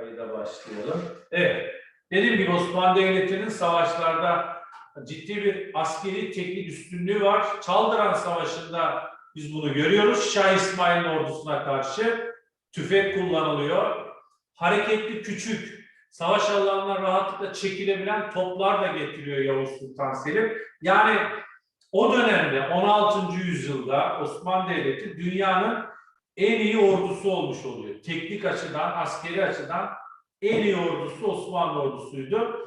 Kayıda başlayalım. Evet. Dediğim gibi Osmanlı Devleti'nin savaşlarda ciddi bir askeri teknik üstünlüğü var. Çaldıran Savaşı'nda biz bunu görüyoruz. Şah İsmail'in ordusuna karşı tüfek kullanılıyor. Hareketli küçük savaş alanına rahatlıkla çekilebilen toplar da getiriyor Yavuz Sultan Selim. Yani o dönemde 16. yüzyılda Osmanlı Devleti dünyanın en iyi ordusu olmuş oluyor. Teknik açıdan, askeri açıdan en iyi ordusu Osmanlı ordusuydu.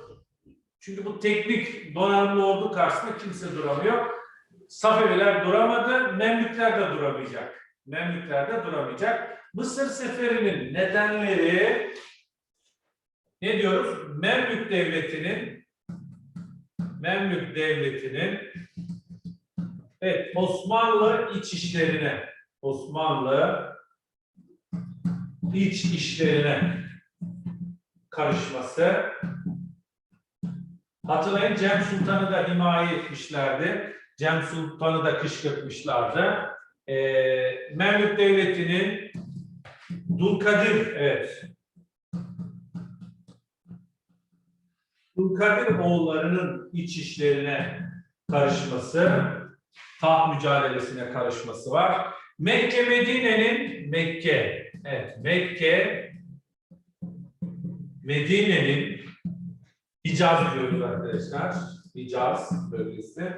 Çünkü bu teknik donanımlı ordu karşısında kimse duramıyor. Safeviler duramadı, Memlükler de duramayacak. Memlükler de duramayacak. Mısır seferinin nedenleri ne diyoruz? Memlük devletinin Memlük devletinin evet Osmanlı iç işlerine Osmanlı iç işlerine karışması. Hatırlayın Cem Sultan'ı da himaye etmişlerdi. Cem Sultan'ı da kışkırtmışlardı. Ee, Memlük Devleti'nin Dulkadir, evet. Dulkadir oğullarının iç işlerine karışması, taht mücadelesine karışması var. Mekke Medine'nin Mekke, evet Mekke Medine'nin Hicaz diyoruz arkadaşlar. Hicaz bölgesi.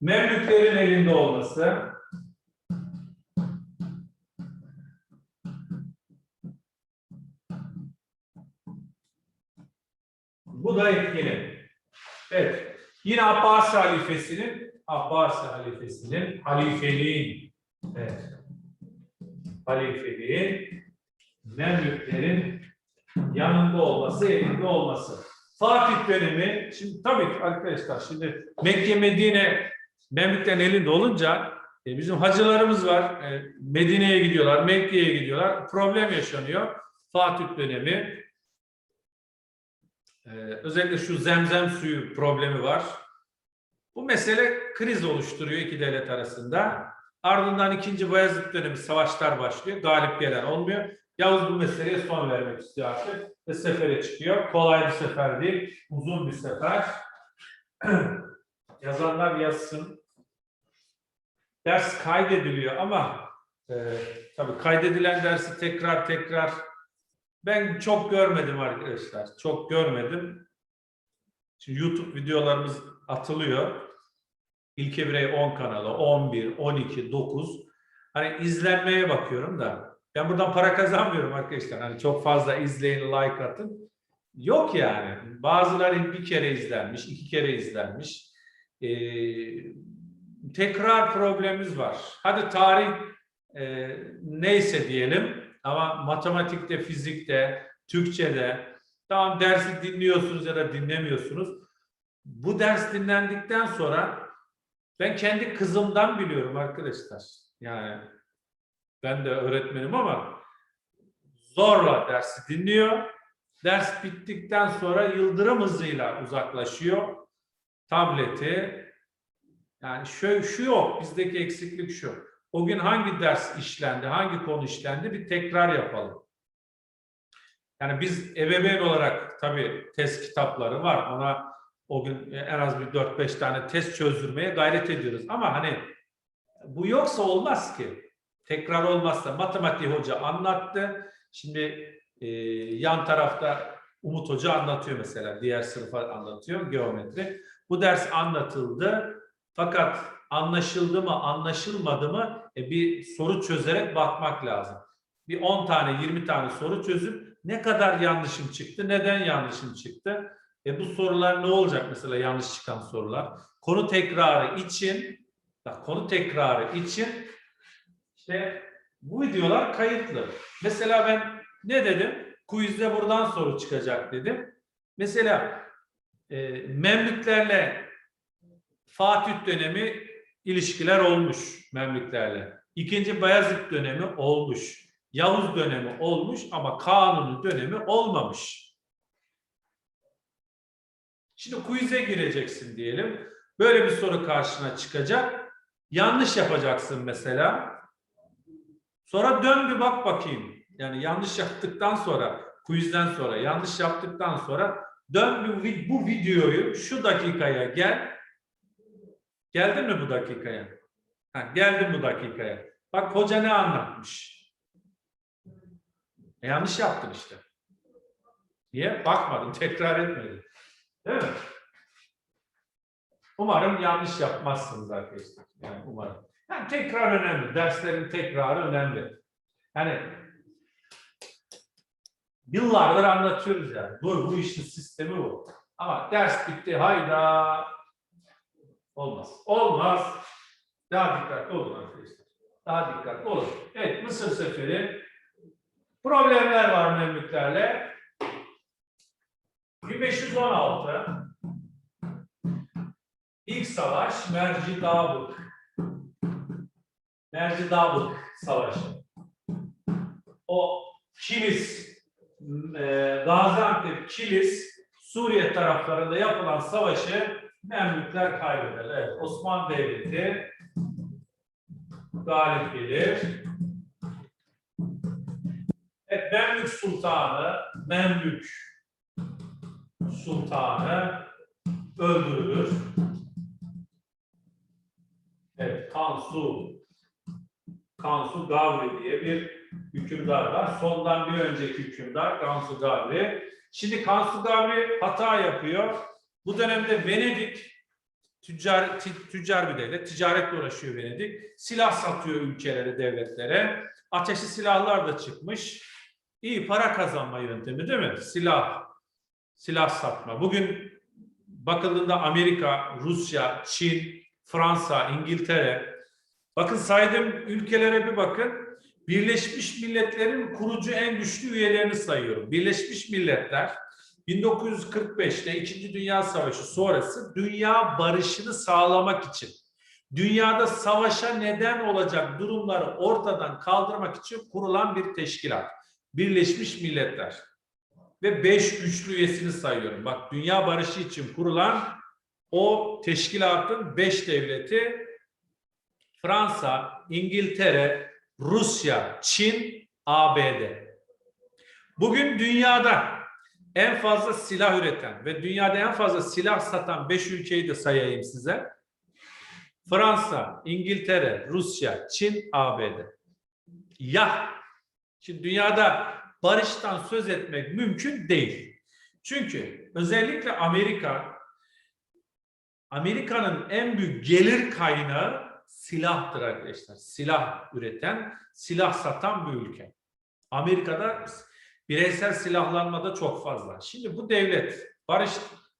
Memlüklerin elinde olması. Bu da etkili. Evet. Yine Abbas halifesinin Abbas halifesinin halifeliğin evet. Halifeliğin Memlüklerin yanında olması, elinde olması. Fatih dönemi, şimdi tabii arkadaşlar şimdi Mekke, Medine Memlüklerin elinde olunca e, bizim hacılarımız var. E, Medine'ye gidiyorlar, Mekke'ye gidiyorlar. Problem yaşanıyor. Fatih dönemi. E, özellikle şu zemzem suyu problemi var. Bu mesele kriz oluşturuyor iki devlet arasında. Ardından ikinci Bayezid dönemi savaşlar başlıyor. Galip gelen olmuyor. Yavuz bu meseleye son vermek istiyor artık ve sefere çıkıyor. Kolay bir sefer değil, uzun bir sefer. Yazanlar yazsın. Ders kaydediliyor ama e, tabii kaydedilen dersi tekrar tekrar ben çok görmedim arkadaşlar. Çok görmedim. Şimdi YouTube videolarımız atılıyor. İlke birey 10 kanalı, 11, 12, 9. Hani izlenmeye bakıyorum da ben buradan para kazanmıyorum arkadaşlar. Hani çok fazla izleyin, like atın. Yok yani. Bazıları bir kere izlenmiş, iki kere izlenmiş. Ee, tekrar problemimiz var. Hadi tarih e, neyse diyelim ama matematikte, fizikte, Türkçe'de tamam dersi dinliyorsunuz ya da dinlemiyorsunuz. Bu ders dinlendikten sonra ben kendi kızımdan biliyorum arkadaşlar. Yani ben de öğretmenim ama zorla dersi dinliyor. Ders bittikten sonra yıldırım hızıyla uzaklaşıyor. Tableti yani şu, şu yok, bizdeki eksiklik şu. O gün hangi ders işlendi, hangi konu işlendi bir tekrar yapalım. Yani biz ebeveyn olarak tabii test kitapları var. Ona o gün en az bir 4-5 tane test çözdürmeye gayret ediyoruz. Ama hani bu yoksa olmaz ki. Tekrar olmazsa matematik hoca anlattı. Şimdi e, yan tarafta Umut Hoca anlatıyor mesela. Diğer sınıfa anlatıyor geometri. Bu ders anlatıldı. Fakat anlaşıldı mı, anlaşılmadı mı e, bir soru çözerek bakmak lazım. Bir 10 tane, 20 tane soru çözüp ne kadar yanlışım çıktı, neden yanlışım çıktı? E bu sorular ne olacak mesela yanlış çıkan sorular? Konu tekrarı için, bak konu tekrarı için işte bu videolar kayıtlı. Mesela ben ne dedim? Quizde buradan soru çıkacak dedim. Mesela e, Memlüklerle Fatih dönemi ilişkiler olmuş Memlüklerle. İkinci Bayezid dönemi olmuş. Yavuz dönemi olmuş ama Kanuni dönemi olmamış. Şimdi quiz'e gireceksin diyelim. Böyle bir soru karşına çıkacak. Yanlış yapacaksın mesela. Sonra dön bir bak bakayım. Yani yanlış yaptıktan sonra quizden sonra yanlış yaptıktan sonra dön vi- bu videoyu şu dakikaya gel. Geldin mi bu dakikaya? Ha, geldim bu dakikaya. Bak hoca ne anlatmış? E, yanlış yaptın işte. Niye? Bakmadın, tekrar etmedin. Mi? Umarım yanlış yapmazsınız arkadaşlar. Yani umarım. Yani tekrar önemli. Derslerin tekrarı önemli. Yani yıllardır anlatıyoruz yani. Bu, bu işin sistemi bu. Ama ders bitti. Hayda. Olmaz. Olmaz. Daha dikkatli olun arkadaşlar. Daha dikkatli olun. Evet Mısır Seferi. Problemler var Memlüklerle. 1516 İlk savaş Mercidabık. Mercidabık Savaşı. O Kilis, e, Gaziantep, Kilis, Suriye taraflarında yapılan savaşı Memlükler kaybeder. Evet, Osmanlı Devleti galip gelir. Evet, Memlük Sultanı, Memlük Sultanı öldürülür. Evet, Kansu Kansu Gavri diye bir hükümdar var. Sondan bir önceki hükümdar Kansu Gavri. Şimdi Kansu Gavri hata yapıyor. Bu dönemde Venedik tüccar, tü- tüccar bir devlet. Ticaretle uğraşıyor Venedik. Silah satıyor ülkelere, devletlere. Ateşli silahlar da çıkmış. İyi para kazanma yöntemi değil mi? Silah, silah satma. Bugün bakıldığında Amerika, Rusya, Çin, Fransa, İngiltere. Bakın saydığım ülkelere bir bakın. Birleşmiş Milletler'in kurucu en güçlü üyelerini sayıyorum. Birleşmiş Milletler 1945'te İkinci Dünya Savaşı sonrası dünya barışını sağlamak için, dünyada savaşa neden olacak durumları ortadan kaldırmak için kurulan bir teşkilat. Birleşmiş Milletler. Ve beş güçlü üyesini sayıyorum. Bak dünya barışı için kurulan o teşkilatın beş devleti Fransa, İngiltere, Rusya, Çin, ABD. Bugün dünyada en fazla silah üreten ve dünyada en fazla silah satan beş ülkeyi de sayayım size. Fransa, İngiltere, Rusya, Çin, ABD. Ya, şimdi dünyada barıştan söz etmek mümkün değil. Çünkü özellikle Amerika Amerika'nın en büyük gelir kaynağı silahtır arkadaşlar. Silah üreten, silah satan bir ülke. Amerika'da bireysel silahlanmada çok fazla. Şimdi bu devlet barış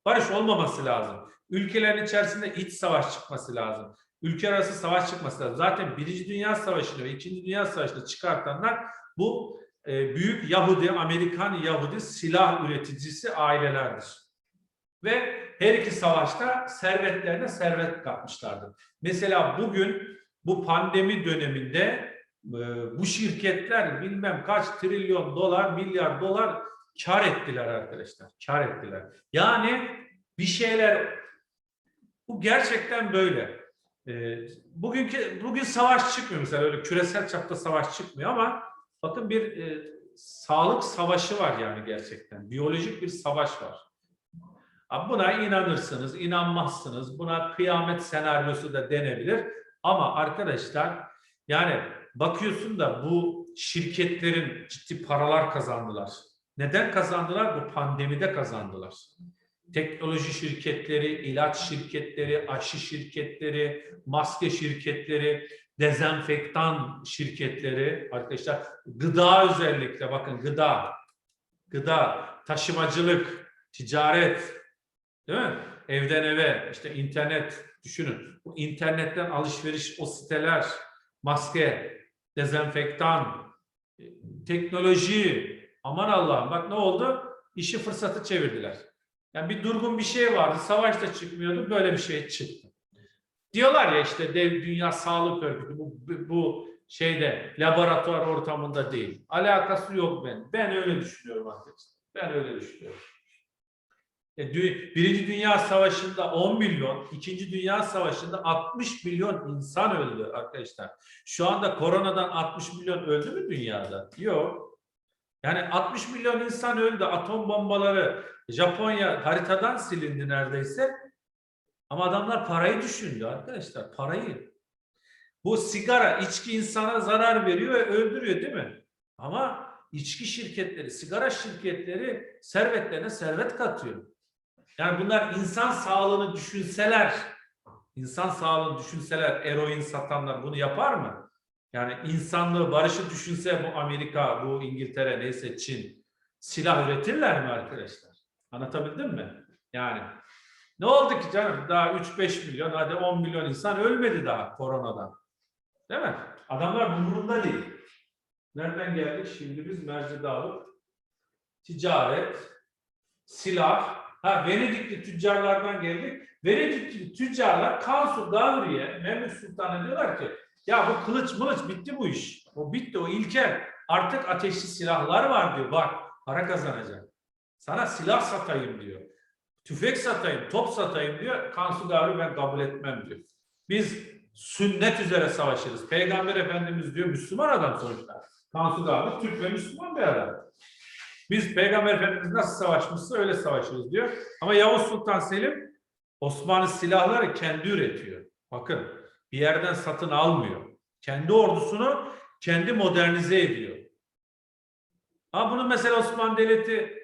barış olmaması lazım. Ülkelerin içerisinde iç savaş çıkması lazım. Ülke arası savaş çıkması lazım. Zaten Birinci Dünya Savaşı'nı ve İkinci Dünya Savaşı'nı çıkartanlar bu e, büyük Yahudi, Amerikan Yahudi silah üreticisi ailelerdir. Ve her iki savaşta servetlerine servet katmışlardır. Mesela bugün bu pandemi döneminde e, bu şirketler bilmem kaç trilyon dolar, milyar dolar kar ettiler arkadaşlar. Kar ettiler. Yani bir şeyler bu gerçekten böyle. E, bugünkü bugün savaş çıkmıyor mesela öyle küresel çapta savaş çıkmıyor ama bakın bir e, sağlık savaşı var yani gerçekten. Biyolojik bir savaş var. Buna inanırsınız, inanmazsınız. Buna kıyamet senaryosu da denebilir. Ama arkadaşlar yani bakıyorsun da bu şirketlerin ciddi paralar kazandılar. Neden kazandılar? Bu pandemide kazandılar. Teknoloji şirketleri, ilaç şirketleri, aşı şirketleri, maske şirketleri, dezenfektan şirketleri, arkadaşlar gıda özellikle bakın gıda, gıda, taşımacılık, ticaret, değil mi? Evden eve, işte internet düşünün. Bu internetten alışveriş, o siteler, maske, dezenfektan, e, teknoloji, aman Allah'ım bak ne oldu? İşi fırsatı çevirdiler. Yani bir durgun bir şey vardı, savaş da çıkmıyordu, böyle bir şey çıktı. Diyorlar ya işte dev dünya sağlık örgütü bu, bu, şeyde laboratuvar ortamında değil. Alakası yok ben. Ben öyle düşünüyorum arkadaşlar. Ben öyle düşünüyorum. E, dü- Birinci Dünya Savaşı'nda 10 milyon, İkinci Dünya Savaşı'nda 60 milyon insan öldü arkadaşlar. Şu anda koronadan 60 milyon öldü mü dünyada? Yok. Yani 60 milyon insan öldü. Atom bombaları Japonya haritadan silindi neredeyse. Ama adamlar parayı düşündü arkadaşlar. Parayı. Bu sigara, içki insana zarar veriyor ve öldürüyor değil mi? Ama içki şirketleri, sigara şirketleri servetlerine servet katıyor. Yani bunlar insan sağlığını düşünseler, insan sağlığını düşünseler eroin satanlar bunu yapar mı? Yani insanlığı, barışı düşünse bu Amerika, bu İngiltere, neyse Çin silah üretirler mi arkadaşlar? Anlatabildim mi? Yani ne oldu ki canım? Daha 3-5 milyon, hadi 10 milyon insan ölmedi daha koronadan. Değil mi? Adamlar umurunda değil. Nereden geldik? Şimdi biz Mercidavuk, ticaret, silah, ha Venedikli tüccarlardan geldik. Venedikli tüccarlar Kansu Gavri'ye, Mehmet Sultan'a diyorlar ki ya bu kılıç mılıç bitti bu iş. O bitti o ilkel. Artık ateşli silahlar var diyor. Bak para kazanacak. Sana silah satayım diyor. Tüfek satayım, top satayım diyor. Kansu Gavri ben kabul etmem diyor. Biz sünnet üzere savaşırız. Peygamber Efendimiz diyor Müslüman adam sonuçta. Kansu Gavri Türk ve Müslüman bir adam. Biz Peygamber Efendimiz nasıl savaşmışsa öyle savaşırız diyor. Ama Yavuz Sultan Selim Osmanlı silahları kendi üretiyor. Bakın bir yerden satın almıyor. Kendi ordusunu kendi modernize ediyor. Ama bunu mesela Osmanlı Devleti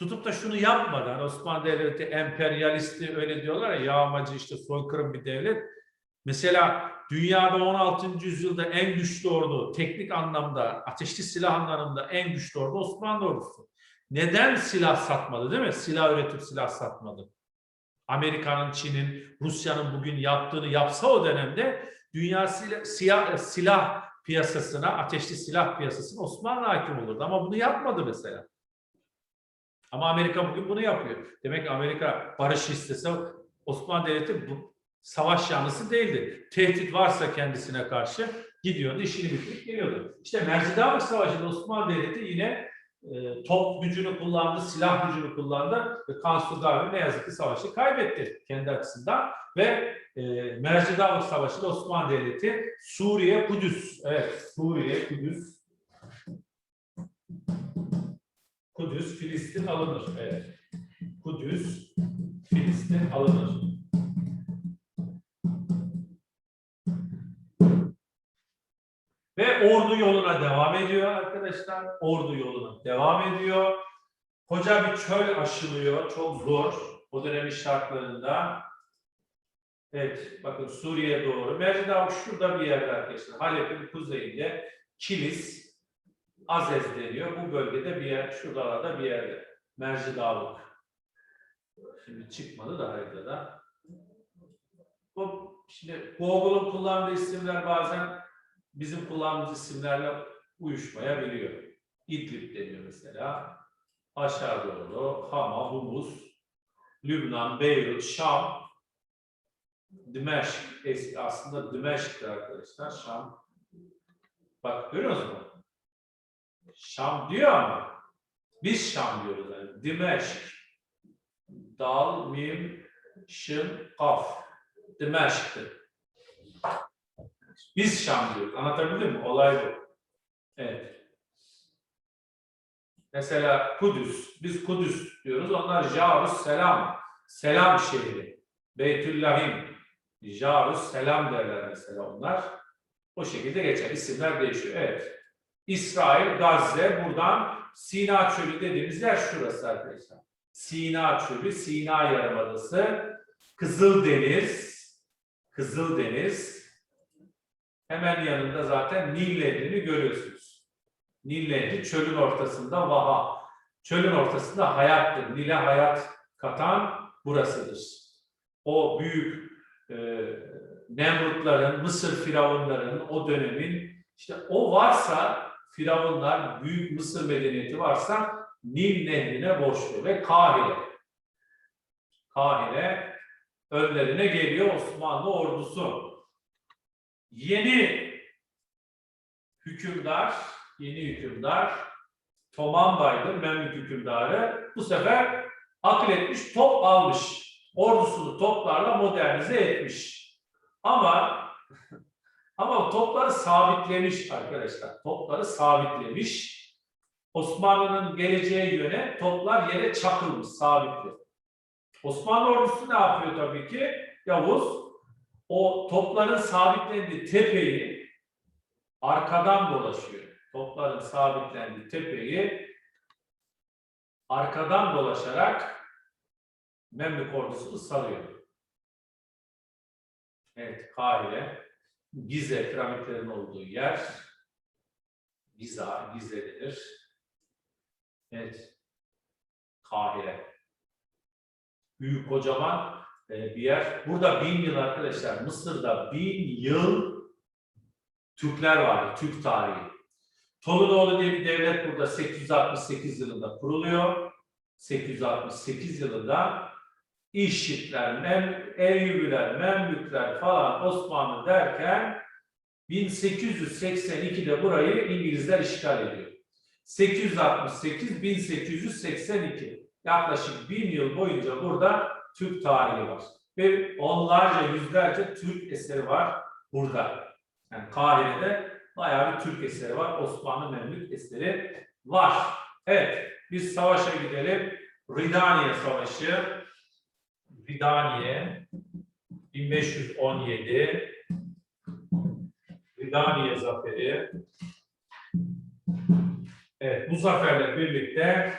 tutup da şunu yapmadan Osmanlı Devleti emperyalisti öyle diyorlar ya yağmacı işte soykırım bir devlet. Mesela dünyada 16. yüzyılda en güçlü ordu teknik anlamda ateşli silah anlamında en güçlü ordu Osmanlı ordusu. Neden silah satmadı değil mi? Silah üretip silah satmadı. Amerika'nın, Çin'in, Rusya'nın bugün yaptığını yapsa o dönemde dünya silah, silah, silah piyasasına, ateşli silah piyasasına Osmanlı hakim olurdu. Ama bunu yapmadı mesela. Ama Amerika bugün bunu yapıyor. Demek ki Amerika barış istese Osmanlı Devleti bu savaş yanlısı değildi. Tehdit varsa kendisine karşı gidiyordu, işini bitirip geliyordu. İşte Mercidavuk Savaşı'nda Osmanlı Devleti yine e, top gücünü kullandı, silah gücünü kullandı ve Kansu Gavri ne yazık ki savaşı kaybetti kendi açısından ve e, Mercidavuk Savaşı'nda Osmanlı Devleti Suriye, Kudüs, evet Suriye, Kudüs, Kudüs, Filistin alınır. Evet. Kudüs, Filistin alınır. Ve ordu yoluna devam ediyor arkadaşlar. Ordu yoluna devam ediyor. Koca bir çöl aşılıyor. Çok zor. O dönemin şartlarında. Evet, bakın Suriye doğru. Mercidavuk şurada bir yerde arkadaşlar. Halep'in kuzeyinde Kilis, Azez deniyor. Bu bölgede bir yer, şuralarda bir yerde. Mercidavuk. Şimdi çıkmadı da haritada. Bu, şimdi Google'un kullandığı isimler bazen bizim kullandığımız isimlerle uyuşmayabiliyor. İdlib deniyor mesela. Aşağı doğru Hama, Humus, Lübnan, Beyrut, Şam, Dimeşk eski aslında Dimeşk'tir arkadaşlar. Şam. Bak görüyor musunuz? Şam diyor ama biz Şam diyoruz yani. Dimeşk. Dal, mim, şın, kaf. Dimeşk'tir. Biz Şam diyoruz. Anlatabildim mi? Olay bu. Evet. Mesela Kudüs. Biz Kudüs diyoruz. Onlar Jarus Selam. Selam şehri. Beytüllahim. Jarus Selam derler mesela onlar. O şekilde geçer. İsimler değişiyor. Evet. İsrail, Gazze, buradan Sina Çölü dediğimiz yer şurası arkadaşlar. Sina Çölü, Sina Yarımadası, Kızıldeniz, Kızıldeniz, hemen yanında zaten Nil Nehri'ni görüyorsunuz. Nil Nehri çölün ortasında vaha. Çölün ortasında hayattır. Nil'e hayat katan burasıdır. O büyük e, Nemrutların, Mısır firavunlarının o dönemin işte o varsa firavunlar, büyük Mısır medeniyeti varsa Nil Nehri'ne borçlu ve Kahire. Kahire önlerine geliyor Osmanlı ordusu. Yeni hükümdar, yeni hükümdar Toman Baydır, Memlük hükümdarı bu sefer akıl etmiş, top almış. Ordusunu toplarla modernize etmiş. Ama ama topları sabitlemiş arkadaşlar. Topları sabitlemiş. Osmanlı'nın geleceğe yöne toplar yere çakılmış, sabitli. Osmanlı ordusu ne yapıyor tabii ki? Yavuz o topların sabitlendiği tepeyi arkadan dolaşıyor. Topların sabitlendiği tepeyi arkadan dolaşarak Memlük ordusu ıssalıyor. Evet, Kahire, Gize piramitlerin olduğu yer. Giza, Gize denir. Evet, Kahire. Büyük, kocaman e, bir yer. Burada bin yıl arkadaşlar, Mısır'da bin yıl Türkler vardı, Türk tarihi. Tolunoğlu diye bir devlet burada 868 yılında kuruluyor. 868 yılında İşitler, Mem Eyyubiler, Memlükler falan Osmanlı derken 1882'de burayı İngilizler işgal ediyor. 868-1882 yaklaşık bin yıl boyunca burada Türk tarihi var. Ve onlarca, yüzlerce Türk eseri var burada. Yani Kahire'de bayağı bir Türk eseri var. Osmanlı Memlük eseri var. Evet, biz savaşa gidelim. Ridaniye Savaşı. Ridaniye 1517 Ridaniye Zaferi Evet, bu zaferle birlikte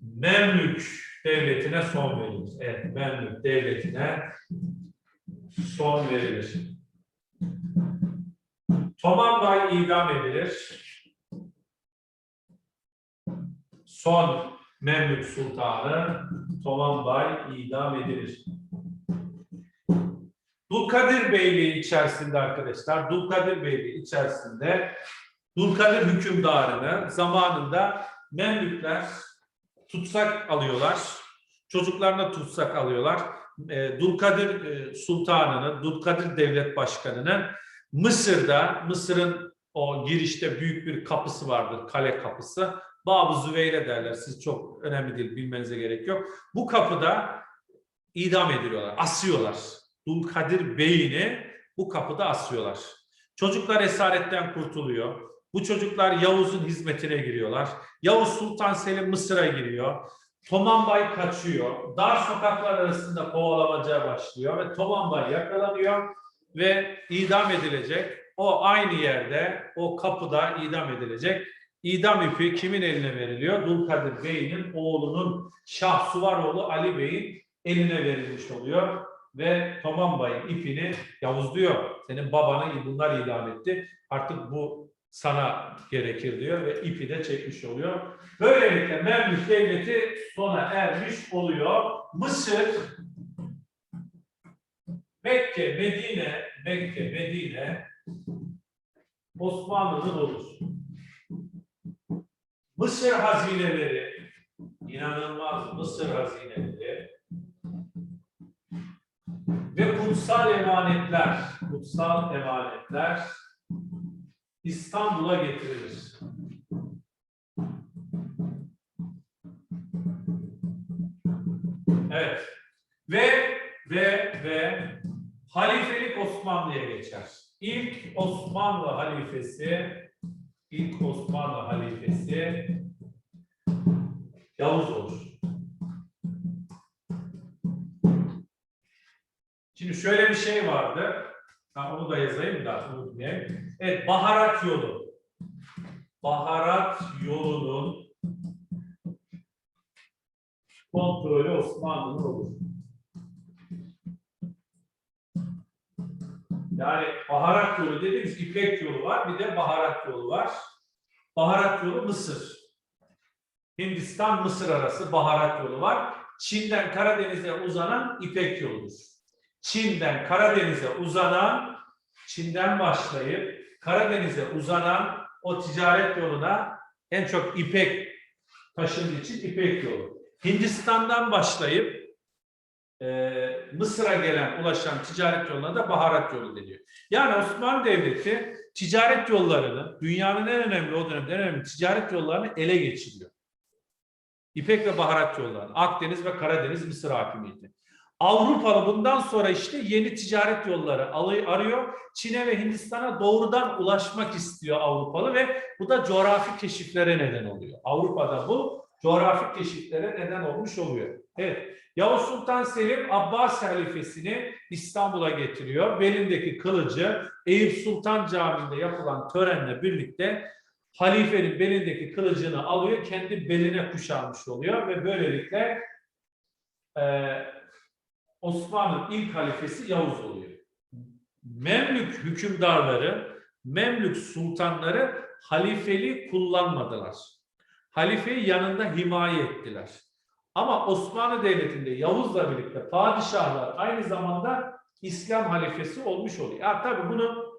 Memlük Devleti'ne son verilir. Evet, Memlük Devleti'ne son verilir. Toman Bay idam edilir. Son Memlük Sultanı Toman Bay idam edilir. Dulkadir Beyliği içerisinde arkadaşlar, Dulkadir Beyliği içerisinde Dulkadir hükümdarını zamanında Memlükler tutsak alıyorlar. Çocuklarına tutsak alıyorlar. E, Dulkadir e, Sultanı'nı, Dulkadir Devlet Başkanı'nı Mısır'da, Mısır'ın o girişte büyük bir kapısı vardır, kale kapısı. Bab-ı Züveyle derler. Siz çok önemli değil, bilmenize gerek yok. Bu kapıda idam ediliyorlar, asıyorlar. Dulkadir Bey'ini bu kapıda asıyorlar. Çocuklar esaretten kurtuluyor. Bu çocuklar Yavuz'un hizmetine giriyorlar. Yavuz Sultan Selim Mısır'a giriyor. Tomanbay kaçıyor. Dar sokaklar arasında kovalamaca başlıyor ve Tomanbay yakalanıyor ve idam edilecek. O aynı yerde, o kapıda idam edilecek. İdam ipi kimin eline veriliyor? Dulkadir Bey'in oğlunun Şahsuvaroğlu Ali Bey'in eline verilmiş oluyor ve Tomanbay'ın ipini Yavuz diyor. Senin babanı bunlar idam etti. Artık bu sana gerekir diyor ve ipi de çekmiş oluyor. Böylelikle Memlük Devleti sona ermiş oluyor. Mısır, Mekke, Medine, Mekke, Medine Osmanlı'nın olur. Mısır hazineleri, inanılmaz Mısır hazineleri ve kutsal emanetler, kutsal emanetler İstanbul'a getirilir. Evet. Ve ve ve halifelik Osmanlı'ya geçer. İlk Osmanlı halifesi ilk Osmanlı halifesi Yavuz olur. Şimdi şöyle bir şey vardı. Ha, onu da yazayım da unutmayayım. Evet, baharat yolu. Baharat yolunun kontrolü Osmanlı'nın olur. Yani baharat yolu dediğimiz İpek yolu var, bir de baharat yolu var. Baharat yolu Mısır. Hindistan Mısır arası baharat yolu var. Çin'den Karadeniz'e uzanan İpek yoludur. Çin'den Karadeniz'e uzanan, Çin'den başlayıp Karadeniz'e uzanan o ticaret yoluna en çok ipek taşındığı için ipek yolu. Hindistan'dan başlayıp e, Mısır'a gelen, ulaşan ticaret yoluna da baharat yolu deniyor. Yani Osmanlı Devleti ticaret yollarını, dünyanın en önemli o dönemde en önemli ticaret yollarını ele geçiriyor. İpek ve baharat yollarını, Akdeniz ve Karadeniz Mısır hakimiyeti. Avrupalı bundan sonra işte yeni ticaret yolları arıyor. Çin'e ve Hindistan'a doğrudan ulaşmak istiyor Avrupalı ve bu da coğrafi keşiflere neden oluyor. Avrupa'da bu coğrafi keşiflere neden olmuş oluyor. Evet. Yavuz Sultan Selim Abbas halifesini İstanbul'a getiriyor. Belindeki kılıcı Eyüp Sultan Camii'nde yapılan törenle birlikte halifenin belindeki kılıcını alıyor, kendi beline kuşanmış oluyor ve böylelikle eee Osmanlı'nın ilk halifesi Yavuz oluyor. Memlük hükümdarları, Memlük sultanları halifeliği kullanmadılar. Halifeyi yanında himaye ettiler. Ama Osmanlı Devleti'nde Yavuz'la birlikte padişahlar aynı zamanda İslam halifesi olmuş oluyor. Ya tabii bunu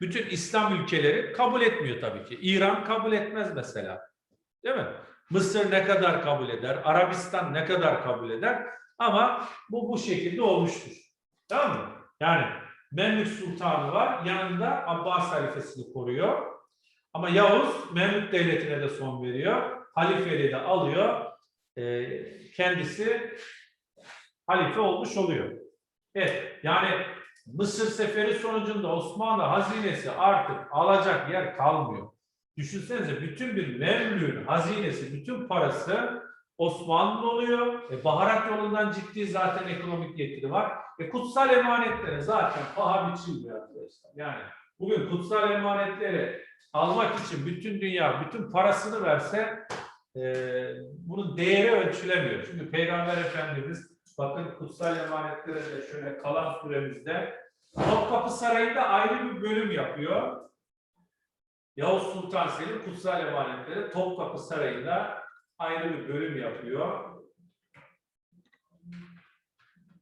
bütün İslam ülkeleri kabul etmiyor tabii ki. İran kabul etmez mesela. Değil mi? Mısır ne kadar kabul eder? Arabistan ne kadar kabul eder? Ama bu bu şekilde olmuştur. Tamam mı? Yani Memlük Sultanı var, yanında Abbas halifesini koruyor. Ama Yavuz Memlük Devleti'ne de son veriyor. Halifeliği de alıyor. Ee, kendisi halife olmuş oluyor. Evet, yani Mısır seferi sonucunda Osmanlı hazinesi artık alacak yer kalmıyor. Düşünsenize bütün bir Memlük'ün hazinesi, bütün parası Osmanlı oluyor. E, baharat yolundan ciddi zaten ekonomik getiri var. E, kutsal emanetlere zaten paha biçilmiyor arkadaşlar. Yani bugün kutsal emanetleri almak için bütün dünya bütün parasını verse e, bunun değeri ölçülemiyor. Çünkü Peygamber Efendimiz bakın kutsal emanetlere de şöyle kalan süremizde Topkapı Sarayı'nda ayrı bir bölüm yapıyor. Yavuz Sultan Selim kutsal emanetleri Topkapı Sarayı'nda ayrı bir bölüm yapıyor.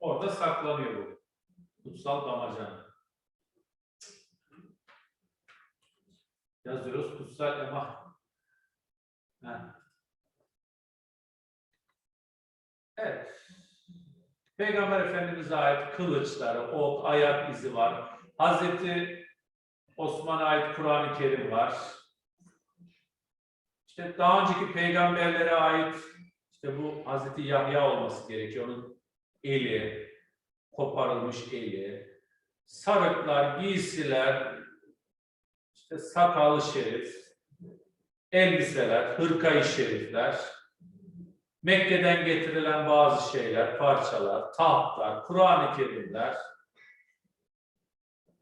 Orada saklanıyor bu. Kutsal damacana. Yazıyoruz kutsal ema. Ha. Evet. Peygamber Efendimiz'e ait kılıçları, ok, ayak izi var. Hazreti Osman'a ait Kur'an-ı Kerim var. İşte daha önceki peygamberlere ait işte bu Hazreti Yahya olması gerekiyor. Onun eli, koparılmış eli, sarıklar, giysiler, işte sakalı şerif, elbiseler, hırkayı şerifler, Mekke'den getirilen bazı şeyler, parçalar, tahtlar, Kur'an-ı Kerimler,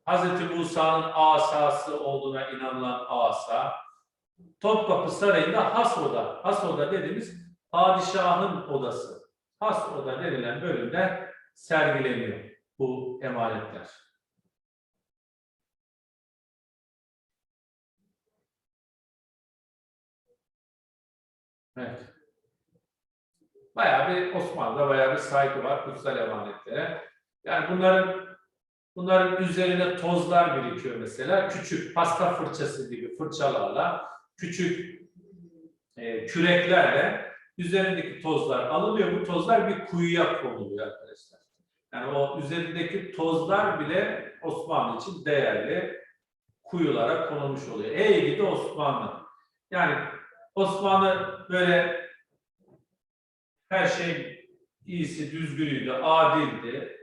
Hz. Musa'nın asası olduğuna inanılan asa, Topkapı Sarayı'nda has oda, has oda dediğimiz padişahın odası, has oda denilen bölümde sergileniyor bu emanetler. Evet. Bayağı bir Osmanlı'da bayağı bir saygı var kutsal emanetlere. Yani bunların bunların üzerine tozlar birikiyor mesela. Küçük pasta fırçası gibi fırçalarla, küçük e, küreklerle üzerindeki tozlar alınıyor. Bu tozlar bir kuyuya konuluyor arkadaşlar. Yani o üzerindeki tozlar bile Osmanlı için değerli kuyulara konulmuş oluyor. Ey gidi Osmanlı. Yani Osmanlı böyle her şey iyisi, düzgünüydü, adildi.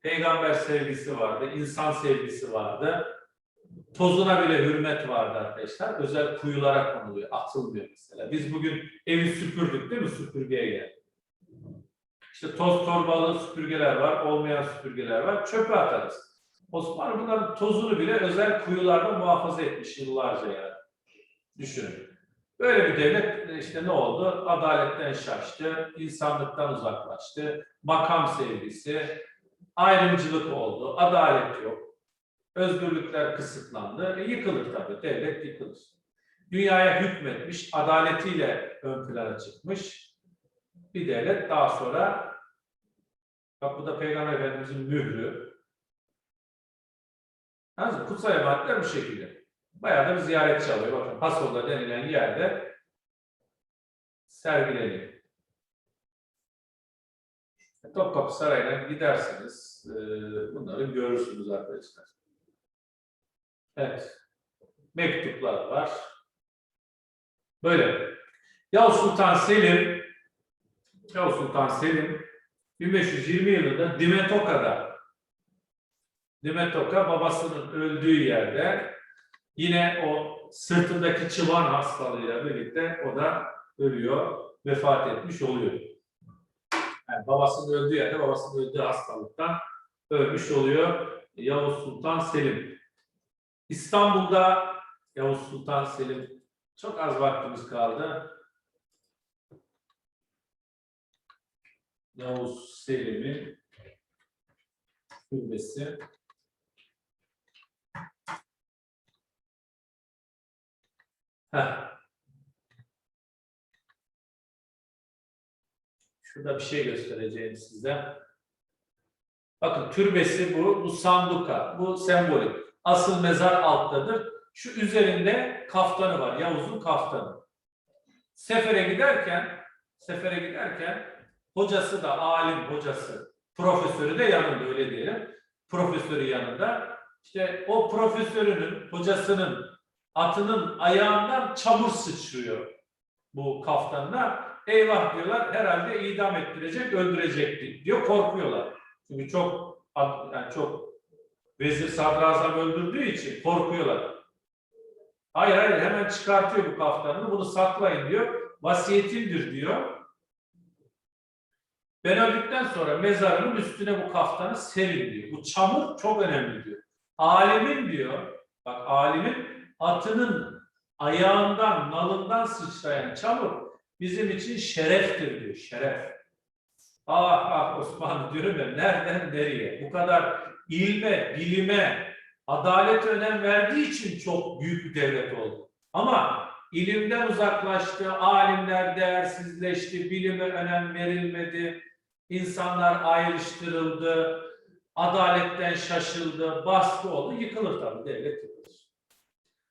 Peygamber sevgisi vardı, insan sevgisi vardı. Tozuna bile hürmet vardı arkadaşlar. Özel kuyulara konuluyor, atılmıyor mesela. Biz bugün evi süpürdük değil mi süpürgeyle? İşte toz torbalı süpürgeler var, olmayan süpürgeler var. Çöpe atarız. Osmanlı bunların tozunu bile özel kuyularda muhafaza etmiş yıllarca yani. Düşünün. Böyle bir devlet işte ne oldu? Adaletten şaştı, insanlıktan uzaklaştı, makam sevgisi, ayrımcılık oldu, adalet yok, özgürlükler kısıtlandı. E, yıkılır tabii, devlet yıkılır. Dünyaya hükmetmiş, adaletiyle ön plana çıkmış bir devlet daha sonra bak bu da Peygamber Efendimiz'in mührü. Mı? Kutsal emanetler bu şekilde. Bayağı da bir ziyaretçi alıyor. Bakın Hasol'da denilen yerde sergileniyor. Topkapı Sarayı'na giderseniz e, bunları görürsünüz arkadaşlar. Evet. Mektuplar var. Böyle. Yavuz Sultan Selim Yavuz Sultan Selim 1520 yılında Dimetoka'da Dimetoka babasının öldüğü yerde yine o sırtındaki çıban hastalığıyla birlikte o da ölüyor, vefat etmiş oluyor. Yani babasının öldüğü yerde babasının öldüğü hastalıktan ölmüş oluyor Yavuz Sultan Selim. İstanbul'da Yavuz Sultan Selim çok az vaktimiz kaldı. Yavuz Selim'in türbesi. Heh. Şurada bir şey göstereceğim size. Bakın türbesi bu, bu sanduka, bu sembolik. Asıl mezar alttadır. Şu üzerinde kaftanı var, Yavuz'un kaftanı. Sefere giderken, sefere giderken hocası da alim hocası, profesörü de yanında öyle diyelim. Profesörü yanında. İşte o profesörünün, hocasının atının ayağından çamur sıçrıyor bu kaftanına. Eyvah diyorlar herhalde idam ettirecek, öldürecek diyor. Korkuyorlar. Çünkü çok yani çok vezir sadrazam öldürdüğü için korkuyorlar. Hayır hayır hemen çıkartıyor bu kaftanını. Bunu saklayın diyor. Vasiyetimdir diyor. Ben öldükten sonra mezarımın üstüne bu kaftanı serin diyor. Bu çamur çok önemli diyor. Alimin diyor, bak alimin atının ayağından, nalından sıçrayan çamur bizim için şereftir diyor, şeref. Ah ah Osmanlı diyorum ya nereden nereye? Bu kadar ilme, bilime, adalete önem verdiği için çok büyük bir devlet oldu. Ama ilimden uzaklaştı, alimler değersizleşti, bilime önem verilmedi, insanlar ayrıştırıldı, adaletten şaşıldı, baskı oldu, yıkılır tabii, devlet yıkılır.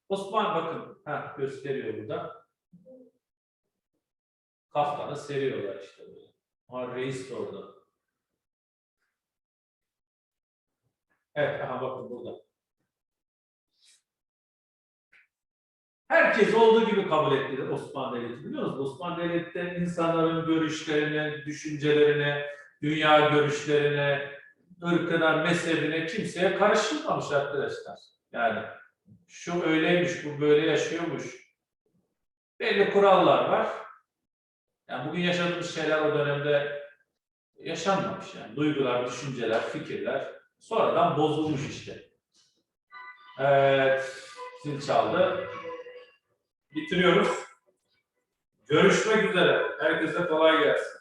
Osman bakın, heh, gösteriyor burada. Kaftanı seriyorlar işte böyle. Ha, reis orada. Evet, aha bakın burada. Herkes olduğu gibi kabul etti Osmanlı Devleti. Biliyor musunuz? Osmanlı Devleti'nde insanların görüşlerine, düşüncelerine, dünya görüşlerine, ırkına, mezhebine kimseye karışılmamış arkadaşlar. Yani şu öyleymiş, bu böyle yaşıyormuş. Belli kurallar var. Yani bugün yaşadığımız şeyler o dönemde yaşanmamış yani. Duygular, düşünceler, fikirler sonradan bozulmuş işte. Evet, zil çaldı. Bitiriyoruz. Görüşmek üzere. Herkese kolay gelsin.